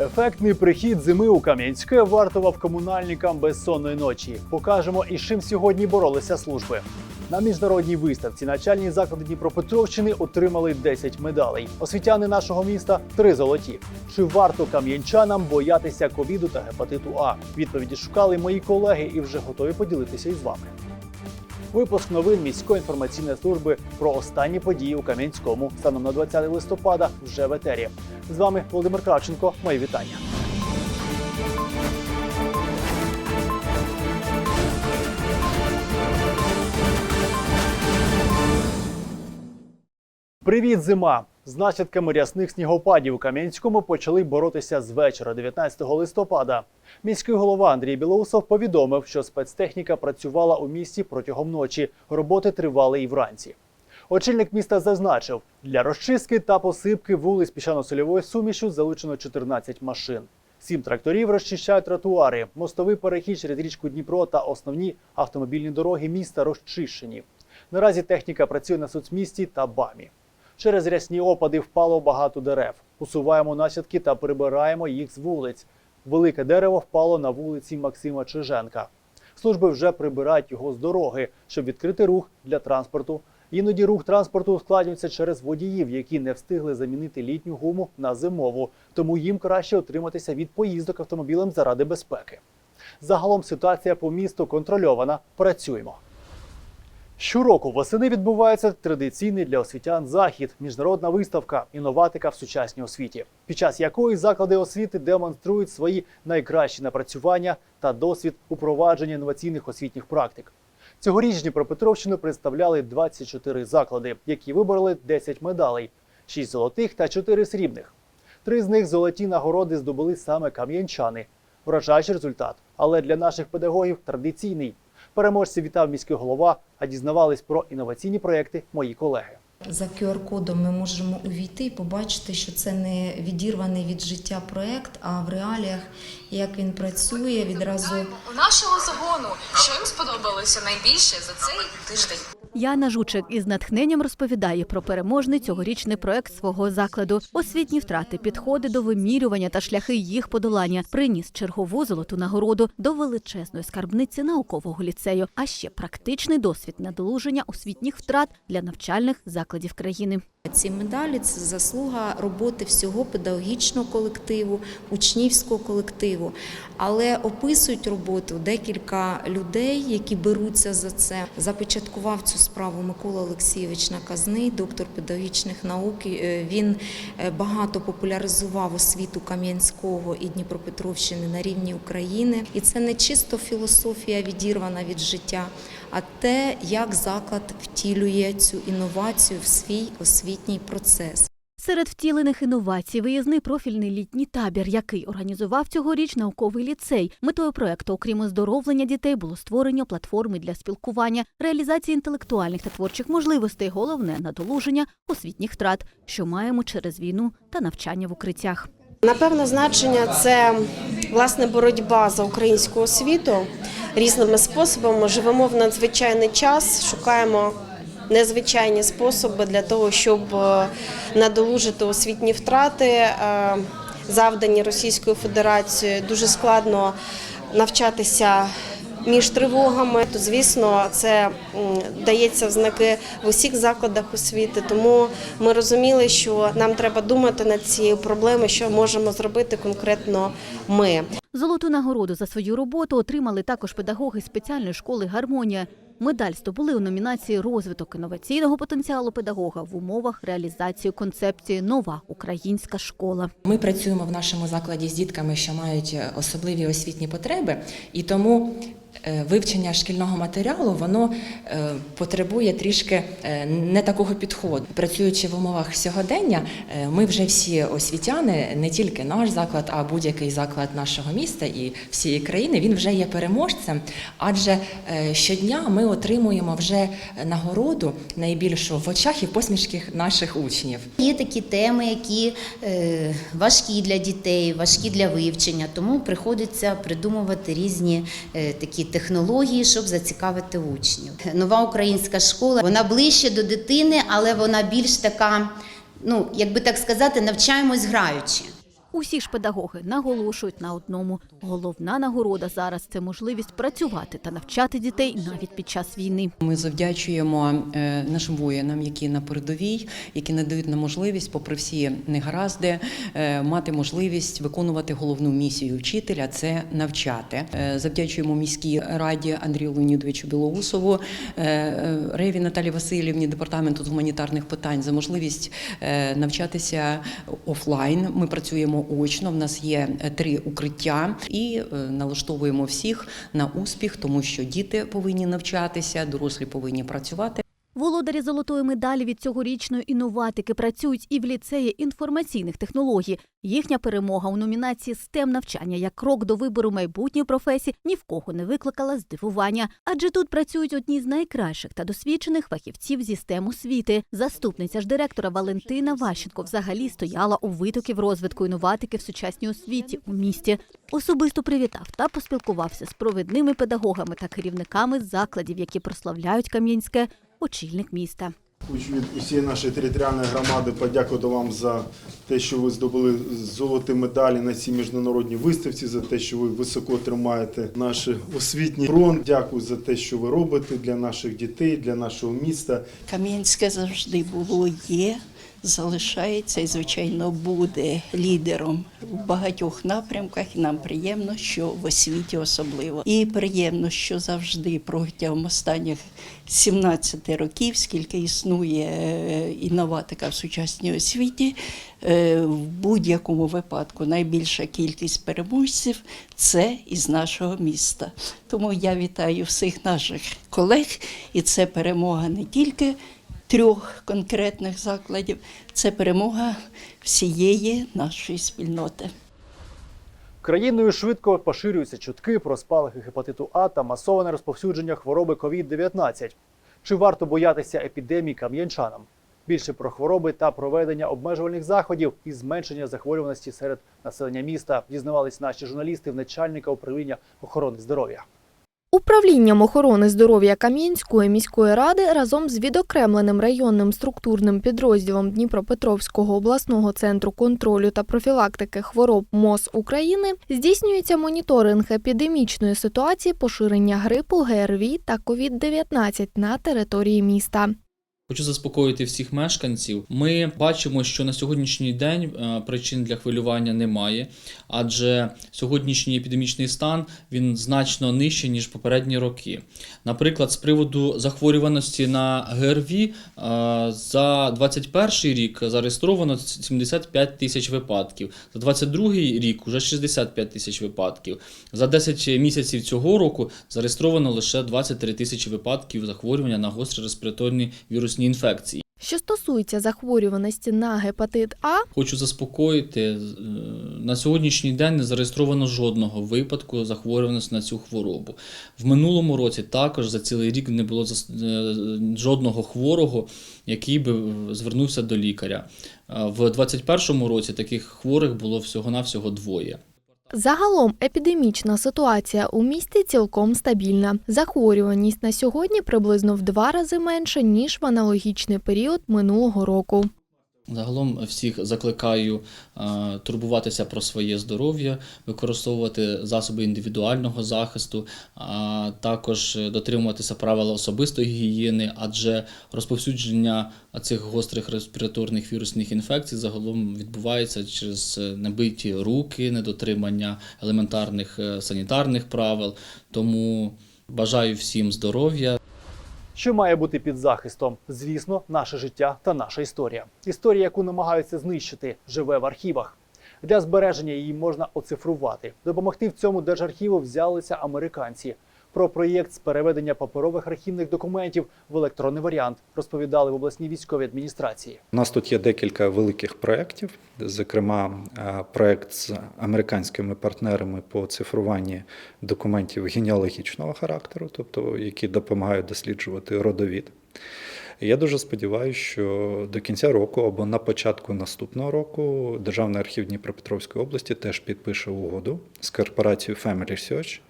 Ефектний прихід зими у Кам'янське вартував комунальникам безсонної ночі. Покажемо, із чим сьогодні боролися служби. На міжнародній виставці начальні заклади Дніпропетровщини отримали 10 медалей. Освітяни нашого міста три золоті. Чи варто кам'янчанам боятися ковіду та гепатиту А? Відповіді шукали мої колеги і вже готові поділитися із вами. Випуск новин міської інформаційної служби про останні події у Кам'янському станом на 20 листопада вже в етері. З вами Володимир Кравченко. Мої вітання. Привіт, зима! З наслідками рясних снігопадів у Кам'янському почали боротися з вечора 19 листопада. Міський голова Андрій Білоусов повідомив, що спецтехніка працювала у місті протягом ночі. Роботи тривали і вранці. Очільник міста зазначив, для розчистки та посипки вулиць піщано-сольовою сумішю залучено 14 машин. Сім тракторів розчищають тротуари, мостовий перехід через річку Дніпро та основні автомобільні дороги міста розчищені. Наразі техніка працює на соцмісті та БАМі. Через рясні опади впало багато дерев. Усуваємо наслідки та прибираємо їх з вулиць. Велике дерево впало на вулиці Максима Чиженка. Служби вже прибирають його з дороги, щоб відкрити рух для транспорту. Іноді рух транспорту ускладнюється через водіїв, які не встигли замінити літню гуму на зимову, тому їм краще отриматися від поїздок автомобілем заради безпеки. Загалом ситуація по місту контрольована. Працюємо. Щороку восени відбувається традиційний для освітян захід міжнародна виставка інноватика в сучасній освіті, під час якої заклади освіти демонструють свої найкращі напрацювання та досвід упровадження інноваційних освітніх практик. Цьогоріч Дніпропетровщину представляли 24 заклади, які вибороли 10 медалей: 6 золотих та 4 срібних. Три з них золоті нагороди здобули саме кам'янчани. Вражаючий результат, але для наших педагогів традиційний. Переможців вітав міський голова, а дізнавались про інноваційні проекти мої колеги. За QR-кодом ми можемо увійти і побачити, що це не відірваний від життя проект, а в реаліях, як він працює, відразу у нашого загону, що їм сподобалося найбільше за цей тиждень. Яна Жучик із натхненням розповідає про переможний цьогорічний проект свого закладу. Освітні втрати, підходи до вимірювання та шляхи їх подолання приніс чергову золоту нагороду до величезної скарбниці наукового ліцею, а ще практичний досвід надолуження освітніх втрат для навчальних закладів країни. ці медалі це заслуга роботи всього педагогічного колективу, учнівського колективу. Але описують роботу декілька людей, які беруться за це. Започаткував цю справу Микола Олексійович Наказний, доктор педагогічних наук. Е, Він е, багато популяризував освіту Кам'янського і Дніпропетровщини на рівні України. І це не чисто філософія відірвана від життя, а те, як заклад втілює цю інновацію в свій освітній процес. Серед втілених інновацій виїзний профільний літній табір, який організував цьогоріч науковий ліцей. Метою проекту, окрім оздоровлення дітей, було створення платформи для спілкування, реалізації інтелектуальних та творчих можливостей, головне надолуження освітніх втрат, що маємо через війну та навчання в укриттях. Напевно, значення це власне боротьба за українську освіту різними способами. Живемо в надзвичайний час, шукаємо незвичайні способи для того, щоб е, надолужити освітні втрати, е, завдані Російською Федерацією. Дуже складно навчатися. Між тривогами, то звісно, це дається в знаки в усіх закладах освіти. Тому ми розуміли, що нам треба думати над цією проблемою, що можемо зробити конкретно ми. Золоту нагороду за свою роботу отримали також педагоги спеціальної школи Гармонія. Медаль здобули у номінації Розвиток інноваційного потенціалу педагога в умовах реалізації концепції Нова українська школа. Ми працюємо в нашому закладі з дітками, що мають е, особливі освітні потреби, і тому е, вивчення шкільного матеріалу воно е, потребує трішки не такого підходу. Працюючи в умовах сьогодення, ми вже всі освітяни, не тільки наш заклад, а будь-який заклад нашого міста і всієї країни, він вже є переможцем, адже щодня ми отримуємо вже нагороду найбільшу в очах і посмішках наших учнів. Є такі теми, які е, важкі для дітей, важкі для вивчення, тому приходиться придумувати різні е, такі технології, щоб зацікавити учнів. Нова українська школа вона ближче до дитини, але вона більш така, ну як би так сказати, навчаємось граючи. Усі ж педагоги наголошують на одному: головна нагорода зараз це можливість працювати та навчати дітей навіть під час війни. Ми завдячуємо е, нашим воїнам, які на передовій, які надають нам можливість, попри всі негаразди, е, мати можливість виконувати головну місію вчителя це навчати. Е, Завдячуємо міській раді Андрію Леонідовичу Білоусову, Реві Наталі Васильівні, департаменту з гуманітарних питань за можливість навчатися офлайн. Ми працюємо очно. В нас є е, три укриття і е, налаштовуємо всіх на успіх, тому що діти повинні навчатися, дорослі повинні працювати. Володарі золотої медалі від цьогорічної інноватики працюють і в ліцеї інформаційних технологій. Їхня перемога у номінації STEM навчання як крок до вибору майбутньої професії ні в кого не викликала здивування, адже тут працюють одні з найкращих та досвідчених фахівців зі STEM освіти. Заступниця ж директора Валентина Ващенко взагалі стояла у витоків розвитку інноватики в сучасній освіті у місті. Особисто привітав та поспілкувався з провідними педагогами та керівниками закладів, які прославляють Кам'янське очільник міста. Хочу від усієї нашої територіальної громади подякувати вам за те, що ви здобули золоті медалі на цій міжнародній виставці, за те, що ви високо тримаєте наш освітній фронт. Дякую за те, що ви робите для наших дітей, для нашого міста. Кам'янське завжди було, є, залишається і, звичайно, буде лідером в багатьох напрямках. І нам приємно, що в освіті особливо. І приємно, що завжди протягом останніх 17 років, скільки існує е, інноватика в сучасній освіті, е, в будь-якому випадку найбільша кількість переможців це із нашого міста. Тому я вітаю всіх наших колег, і це перемога не тільки трьох конкретних закладів, це перемога всієї нашої спільноти. Країною швидко поширюються чутки про спалахи гепатиту А та масоване розповсюдження хвороби COVID-19. Чи варто боятися епідемії кам'янчанам? Більше про хвороби та проведення обмежувальних заходів і зменшення захворюваності серед населення міста дізнавались наші журналісти в начальника управління охорони здоров'я. Управлінням охорони здоров'я Кам'янської міської ради разом з відокремленим районним структурним підрозділом Дніпропетровського обласного центру контролю та профілактики хвороб МОЗ України здійснюється моніторинг епідемічної ситуації поширення грипу, ГРВІ та COVID-19 на території міста. Хочу заспокоїти всіх мешканців. Ми бачимо, що на сьогоднішній день е, причин для хвилювання немає, адже сьогоднішній епідемічний стан він значно нижчий ніж попередні роки. Наприклад, з приводу захворюваності на ГРВІ е, за 2021 рік зареєстровано 75 тисяч випадків, за 2022 рік уже 65 тисяч випадків. За 10 місяців цього року зареєстровано лише 23 тисячі випадків захворювання на гострі респіраторні вірусні інфекції. Що стосується захворюваності на гепатит А, Хочу заспокоїти, е, на сьогоднішній день не зареєстровано жодного випадку захворюваності на цю хворобу. В минулому році також за цілий рік не було е, жодного хворого, який би звернувся до лікаря. В 2021 році таких хворих було всього-навсього двоє. Загалом епідемічна ситуація у місті цілком стабільна. Захворюваність на сьогодні приблизно в два рази менше ніж в аналогічний період минулого року. Загалом всіх закликаю е, турбуватися про своє здоров'я, використовувати засоби індивідуального захисту, а також дотримуватися правил особистої гігієни, адже розповсюдження цих гострих респіраторних вірусних інфекцій загалом відбувається через небиті руки, недотримання елементарних е, санітарних правил. Тому бажаю всім здоров'я. Що має бути під захистом? Звісно, наше життя та наша історія. Історія, яку намагаються знищити, живе в архівах. Для збереження її можна оцифрувати. Допомогти в цьому держархіву взялися американці. Про проєкт з переведення паперових архівних документів в електронний варіант розповідали в обласній військовій адміністрації. У нас тут є декілька великих проєктів, зокрема, е, проєкт з американськими партнерами по цифруванні документів генеалогічного характеру, тобто які допомагають досліджувати родовід. Я дуже сподіваюся, що до кінця року або на початку наступного року Державний архів Дніпропетровської області теж підпише угоду з корпорацією Family Research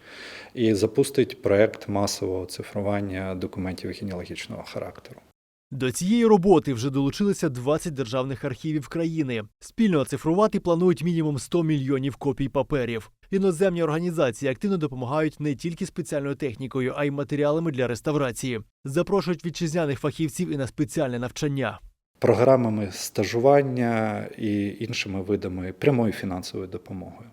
і запустить проект масового цифрування документів генеалогічного характеру. До цієї роботи вже долучилися 20 державних архівів країни. Спільно оцифрувати планують мінімум 100 мільйонів копій паперів. Іноземні організації активно допомагають не тільки спеціальною технікою, а й матеріалами для реставрації. Запрошують вітчизняних фахівців і на спеціальне навчання. програмами стажування і іншими видами прямої фінансової допомоги.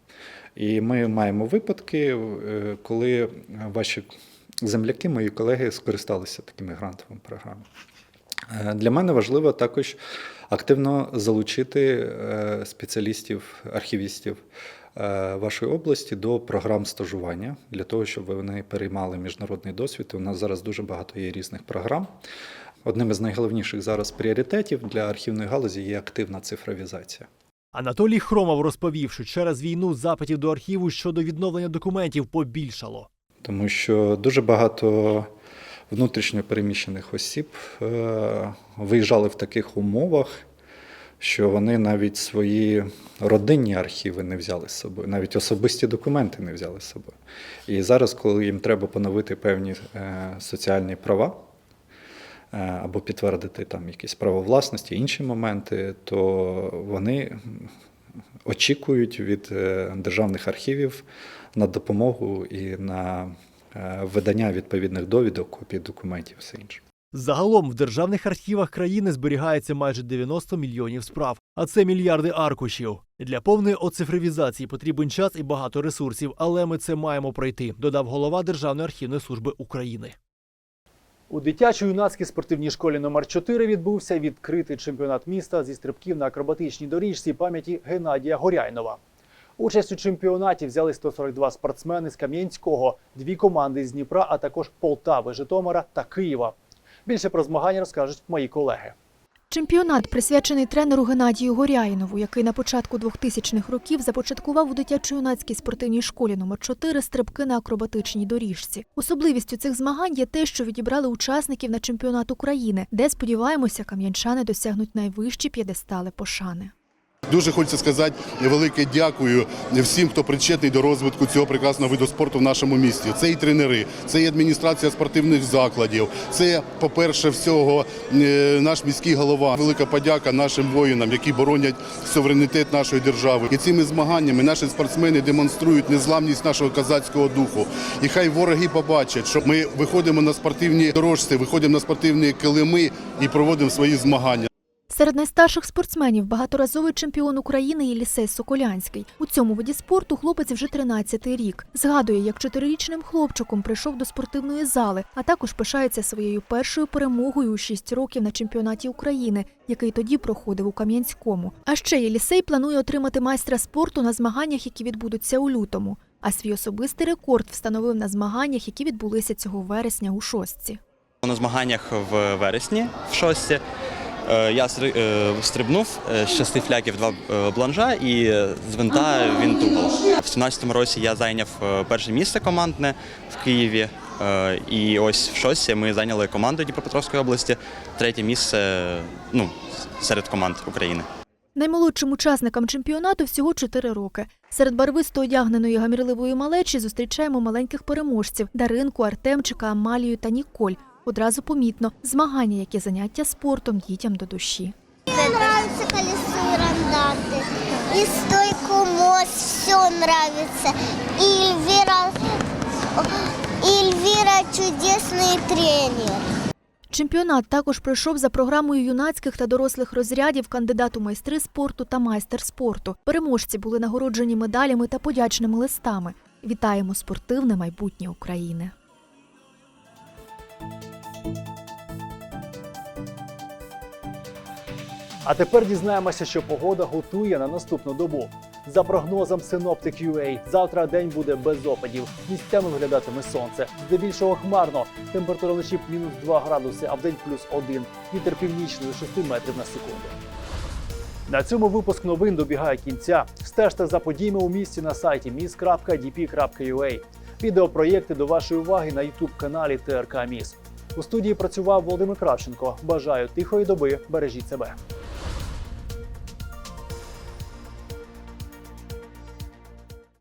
І ми маємо випадки, е, коли ваші земляки, мої колеги, скористалися такими грантовими програмами. Е, Для мене важливо також активно залучити е, спеціалістів, архівістів е, вашої області до програм стажування для того, щоб вони переймали міжнародний досвід. У нас зараз дуже багато є різних програм. Одним із найголовніших зараз пріоритетів для архівної галузі є активна цифровізація. Анатолій Хромов розповів, що через війну запитів до архіву щодо відновлення документів побільшало. тому що дуже багато внутрішньо переміщених осіб е, виїжджали в таких умовах, що вони навіть свої родинні архіви не взяли з собою, навіть особисті документи не взяли з собою. І зараз, коли їм треба поновити певні е, соціальні права. е, Або підтвердити там якісь право власності, інші моменти, то вони очікують від державних архівів на допомогу і на видання відповідних довідок, копій документів, все інше. Загалом в державних архівах країни зберігається майже 90 мільйонів справ, а це мільярди аркушів. Для повної оцифровізації потрібен час і багато ресурсів, але ми це маємо пройти, додав голова Державної архівної служби України. У дитячо-юнацькій спортивній школі номер 4 відбувся відкритий чемпіонат міста зі стрибків на акробатичній доріжці пам'яті Геннадія Горяйнова. Участь у чемпіонаті взяли 142 спортсмени з Кам'янського, дві команди з Дніпра, а також Полтави, Житомира та Києва. Більше про змагання розкажуть мої колеги. Чемпіонат присвячений тренеру Геннадію Горяїнову, який на початку 2000-х років започаткував у дитячо-юнацькій спортивній школі номер 4 стрибки на акробатичній доріжці. Особливістю цих змагань є те, що відібрали учасників на чемпіонат України, де сподіваємося, кам'янчани досягнуть найвищі п'єдестали пошани. Дуже хочеться сказати велике дякую всім, хто причетний до розвитку цього прекрасного виду спорту в нашому місті. Це і тренери, це і адміністрація спортивних закладів. Це, по-перше, всього е, наш міський голова. Велика подяка нашим воїнам, які боронять суверенітет нашої держави. І цими змаганнями наші спортсмени демонструють незламність нашого козацького духу. І хай вороги побачать, що ми виходимо на спортивні дорожці, виходимо на спортивні килими і проводимо свої змагання. Серед найстарших спортсменів багаторазовий чемпіон України Єлісей Соколянський. У цьому виді спорту хлопець вже 13-й рік. Згадує, як чотирирічним хлопчиком прийшов до спортивної зали, а також пишається своєю першою перемогою у 6 років на чемпіонаті України, який тоді проходив у Кам'янському. А ще Єлісей планує отримати майстра спорту на змаганнях, які відбудуться у лютому. А свій особистий рекорд встановив на змаганнях, які відбулися цього вересня у шостці. На змаганнях в вересні, в шості, е, я стри- е, стрибнув е, з шести фляків два е, бланжа і е, з винта він тупол. В 17-му році я зайняв е, перше місце командне в Києві. е, І ось в шості ми зайняли команду Дніпропетровської області, третє місце е, ну, серед команд України. Наймолодшим учасникам чемпіонату всього 4 роки. Серед барвисто одягненої гамірливої малечі зустрічаємо маленьких переможців Даринку, Артемчика, Амалію та Ніколь. Одразу помітно змагання, які заняття спортом дітям до душі. Мне нравится колесо и рандаты. И стойку мост, все нравится. И Эльвира, и Эльвира чудесный тренер. Чемпіонат також пройшов за програмою юнацьких та дорослих розрядів кандидат у майстри спорту та майстер спорту. Переможці були нагороджені медалями та подячними листами. Вітаємо спортивне майбутнє України. А тепер дізнаємося, що погода готує на наступну добу. За прогнозом Synoptic UA, завтра день буде без опадів. Місцями виглядатиме сонце. Здебільшого хмарно. Температура вночі мінус 2 градуси, а вдень плюс 1. Вітер північний до 6 метрів на секунду. На цьому випуск новин добігає кінця. Стежте за подіями у місті на сайті mis.dp.ua. Відеопроєкти до вашої уваги на youtube каналі ТРК Міс. У студії працював Володимир Кравченко. Бажаю тихої доби, бережіть себе.